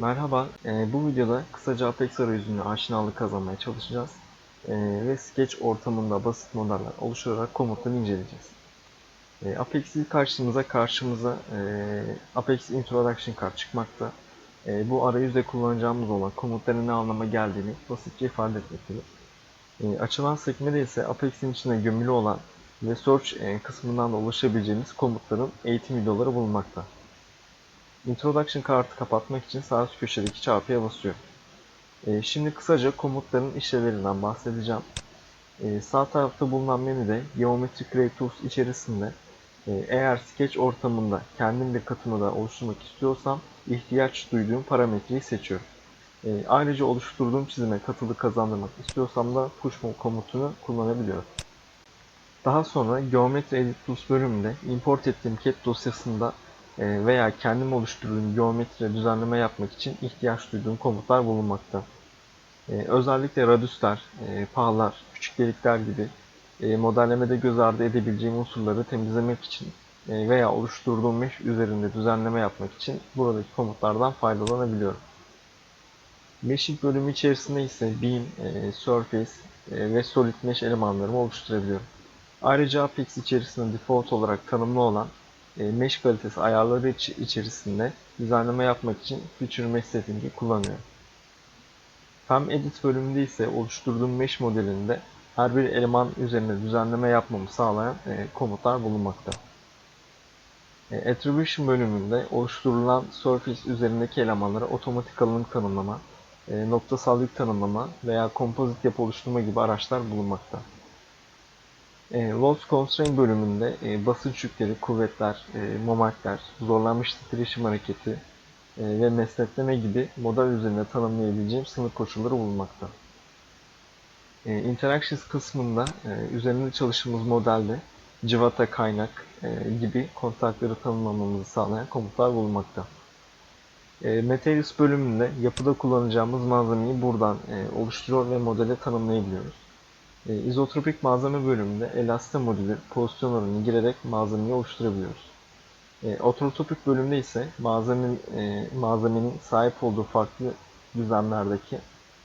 Merhaba, Ee, bu videoda kısaca Apex arayüzüne aşinalık kazanmaya çalışacağız. Ee, ve Sketch ortamında basit modeller oluşturarak komutları inceleyeceğiz. Ee, Apex ilk karşımıza karşımıza e, Apex Introduction Card çıkmakta. Ee, bu arayüzde kullanacağımız olan komutların ne anlama geldiğini basitçe ifade etmektedir. Ee, açılan sekmede ise Apex'in içinde gömülü olan ve Search e, kısmından da ulaşabileceğimiz komutların eğitim videoları bulunmakta. Introduction kartı kapatmak için sağ üst köşedeki çarpıya basıyorum. Ee, şimdi kısaca komutların işlevlerinden bahsedeceğim. Ee, sağ tarafta bulunan menüde Geometry Create Tools içerisinde e, eğer Sketch ortamında kendim bir katımı da oluşturmak istiyorsam ihtiyaç duyduğum parametreyi seçiyorum. Ee, ayrıca oluşturduğum çizime katılık kazandırmak istiyorsam da push komutunu kullanabiliyorum. Daha sonra Geometry Edit Tools bölümünde import ettiğim CAD dosyasında e, veya kendim oluşturduğum geometri düzenleme yapmak için ihtiyaç duyduğum komutlar bulunmakta. E, Özellikle radüsler, e, pahlar, küçük delikler gibi e, modellemede göz ardı edebileceğim unsurları temizlemek için e, veya oluşturduğum mesh üzerinde düzenleme yapmak için buradaki komutlardan faydalanabiliyorum. Meshing bölümü içerisinde ise Beam, e, Surface e, ve Solid Mesh elemanlarımı oluşturabiliyorum. Ayrıca Apex içerisinde default olarak tanımlı olan e, mesh kalitesi ayarları iç- içerisinde düzenleme yapmak için Feature Mesh Setting'i kullanıyorum. Fem Edit bölümünde ise oluşturduğum mesh modelinde her bir eleman üzerine düzenleme yapmamı sağlayan e, komutlar bulunmakta. E, Attribution bölümünde oluşturulan surface üzerindeki elemanlara otomatik kalınlık tanımlama, e, noktasal yük tanımlama veya kompozit yapı oluşturma gibi araçlar bulunmakta. E, Load Constraint bölümünde e, basınç yükleri, kuvvetler, e, momentler, zorlanmış titreşim hareketi e, ve mesnetleme gibi model üzerinde tanımlayabileceğim sınır koşulları bulunmakta. E, Interactions kısmında e, üzerinde çalıştığımız modelde cıvata, kaynak e, gibi kontakları tanımlamamızı sağlayan komutlar bulunmakta. E, Materials bölümünde yapıda kullanacağımız malzemeyi buradan e, oluşturuyor ve modele tanımlayabiliyoruz. E, izotropik malzeme bölümünde elastin modülü pozisyon oranını girerek malzemeyi oluşturabiliyoruz. E, otrotopik bölümde ise malzemenin, e, malzemenin sahip olduğu farklı düzlemlerdeki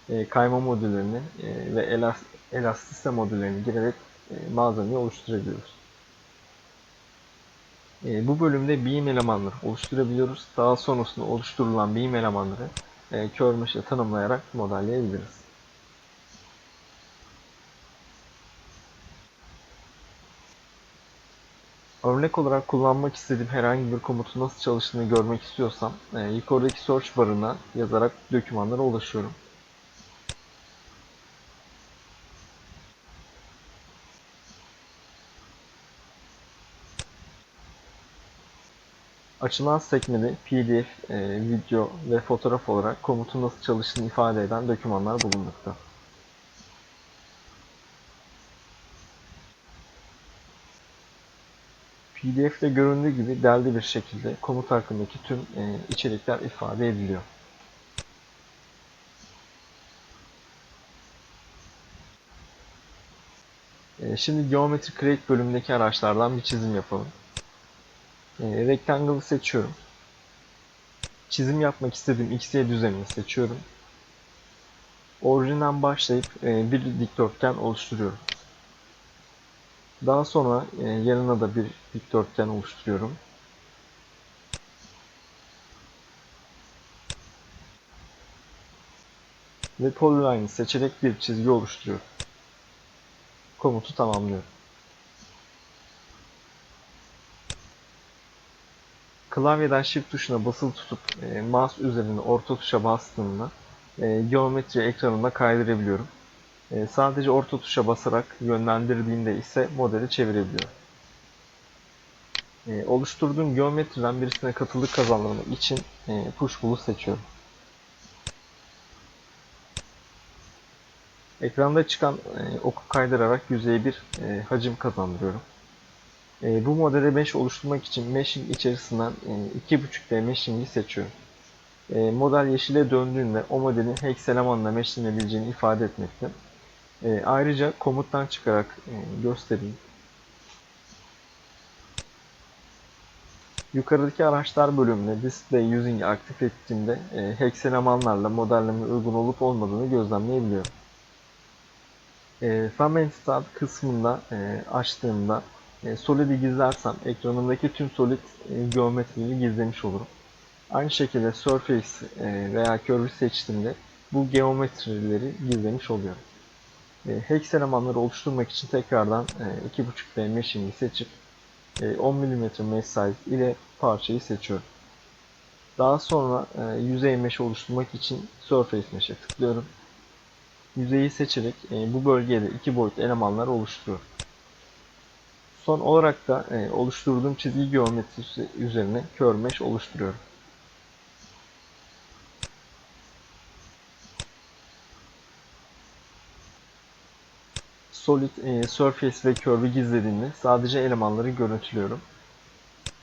e, kayma modüllerini e, ve elas, elastiste modüllerini girerek e, malzemeyi oluşturabiliyoruz. E, bu bölümde beam elemanları oluşturabiliyoruz. Daha sonrasında oluşturulan beam elemanları e, kör tanımlayarak modelleyebiliriz. Örnek olarak kullanmak istediğim herhangi bir komutun nasıl çalıştığını görmek istiyorsam e, yukarıdaki search barına yazarak dokümanlara ulaşıyorum. Açılan sekmede PDF, e, video ve fotoğraf olarak komutun nasıl çalıştığını ifade eden dokümanlar bulunmakta. PDF'de göründüğü gibi derli bir şekilde komut hakkındaki tüm e, içerikler ifade ediliyor. E, şimdi Geometry Create bölümündeki araçlardan bir çizim yapalım. E, Rectangle'ı seçiyorum. Çizim yapmak istediğim XY düzenini seçiyorum. Orijinden başlayıp e, bir dikdörtgen oluşturuyorum. Daha sonra e, yanına da bir dikdörtgen oluşturuyorum. Ve polyline'ı seçerek bir çizgi oluşturuyorum. Komutu tamamlıyorum. Klavyeden Shift tuşuna basılı tutup e, mouse üzerinde orta tuşa bastığımda e, geometri ekranında kaydırabiliyorum. E, sadece orta tuşa basarak yönlendirdiğinde ise modeli çevirebiliyor. E, oluşturduğum geometriden birisine katılık kazandırmak için e, push pull'u seçiyorum. Ekranda çıkan e, oku kaydırarak yüzeye bir e, hacim kazandırıyorum. E, bu modele mesh oluşturmak için meshing içerisinden e, 2.5D meshing'i seçiyorum. Model yeşile döndüğünde o modelin hex elemanla ifade etmekte. E, ayrıca komuttan çıkarak e, göstereyim. Yukarıdaki araçlar bölümüne Display Using'i aktif ettiğimde e, hex elemanlarla modellemeye uygun olup olmadığını gözlemleyebiliyorum. E, and Start kısmında e, açtığımda e, Solid'i gizlersem ekranımdaki tüm Solid e, geometriyi gizlemiş olurum. Aynı şekilde Surface e, veya Curve'i seçtiğimde bu geometrileri gizlemiş oluyorum. E, hex elemanları oluşturmak için tekrardan e, 2.5D meshing'i seçip e, 10 mm mesh size ile parçayı seçiyorum. Daha sonra e, yüzey mesh oluşturmak için Surface Mesh'e tıklıyorum. Yüzeyi seçerek e, bu bölgede iki boyutlu elemanlar oluşturuyorum. Son olarak da e, oluşturduğum çizgi geometrisi üzerine Curve Mesh oluşturuyorum. Solid, e, Surface ve Curve'i gizlediğimde sadece elemanları görüntülüyorum.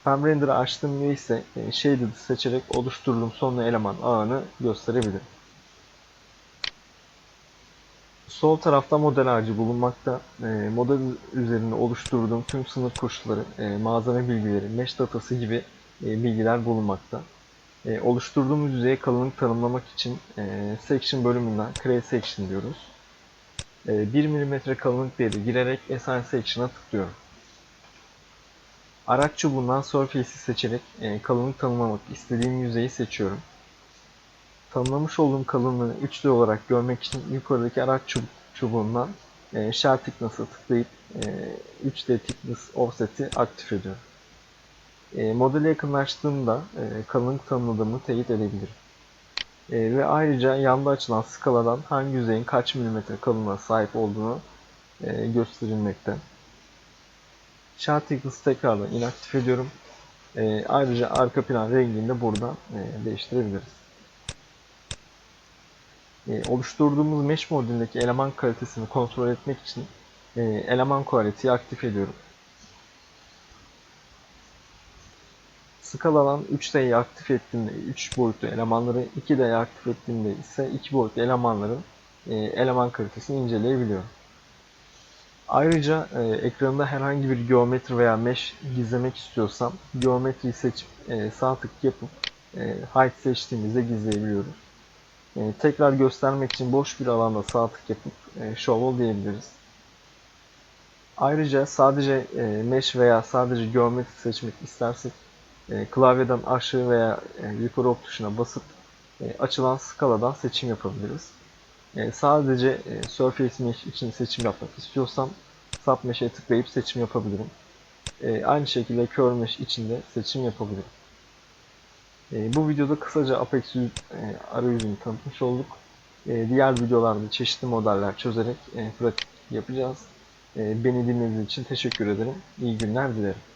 Pen Render'ı açtığımda ise e, Shaded'ı seçerek oluşturduğum sonlu eleman ağını gösterebilirim. Sol tarafta model ağacı bulunmakta. E, model üzerinde oluşturduğum tüm sınıf koşulları, e, malzeme bilgileri, mesh datası gibi e, bilgiler bulunmakta. E, oluşturduğumuz yüzeye kalınlık tanımlamak için e, Section bölümünden Create Section diyoruz. E, 1 mm kalınlık değeri girerek Assign Section'a tıklıyorum. Araç çubuğundan Surface'i seçerek e, kalınlık tanımlamak istediğim yüzeyi seçiyorum. Tanımlamış olduğum kalınlığı 3D olarak görmek için yukarıdaki araç çub- çubuğundan e, Shell Thickness'a tıklayıp e, 3D Thickness Offset'i aktif ediyorum. E, modele yakınlaştığımda e, kalınlık tanımladığımı teyit edebilirim. E, ve ayrıca yanda açılan skaladan hangi yüzeyin kaç milimetre kalınlığa sahip olduğunu e, gösterilmekte. Shell Thickness'ı tekrardan inaktif ediyorum. E, ayrıca arka plan rengini de buradan e, değiştirebiliriz. E, oluşturduğumuz mesh modelindeki eleman kalitesini kontrol etmek için e, eleman quality'yi aktif ediyorum. Skaladan 3D'yi aktif ettiğimde 3 boyutlu elemanları, 2D'yi aktif ettiğimde ise 2 boyutlu elemanların e, eleman kalitesini inceleyebiliyorum. Ayrıca e, ekranımda herhangi bir geometri veya mesh gizlemek istiyorsam geometriyi seçip e, sağ tık yapıp e, hide seçtiğimizde gizleyebiliyoruz. E, tekrar göstermek için boş bir alanda sağ tık yapıp e, show all diyebiliriz. Ayrıca sadece e, mesh veya sadece geometri seçmek istersek e, klavyeden aşağı veya e, yukarı ok tuşuna basıp e, açılan skaladan seçim yapabiliriz. Sadece e, Surface Mesh için seçim yapmak istiyorsam Submesh'e tıklayıp seçim yapabilirim. Aynı şekilde Curve Mesh için de seçim yapabilirim. Bu videoda kısaca Apex e, arayüzünü tanıtmış olduk. Diğer videolarda çeşitli modeller çözerek e, pratik yapacağız. Beni dinlediğiniz için teşekkür ederim. İyi günler dilerim.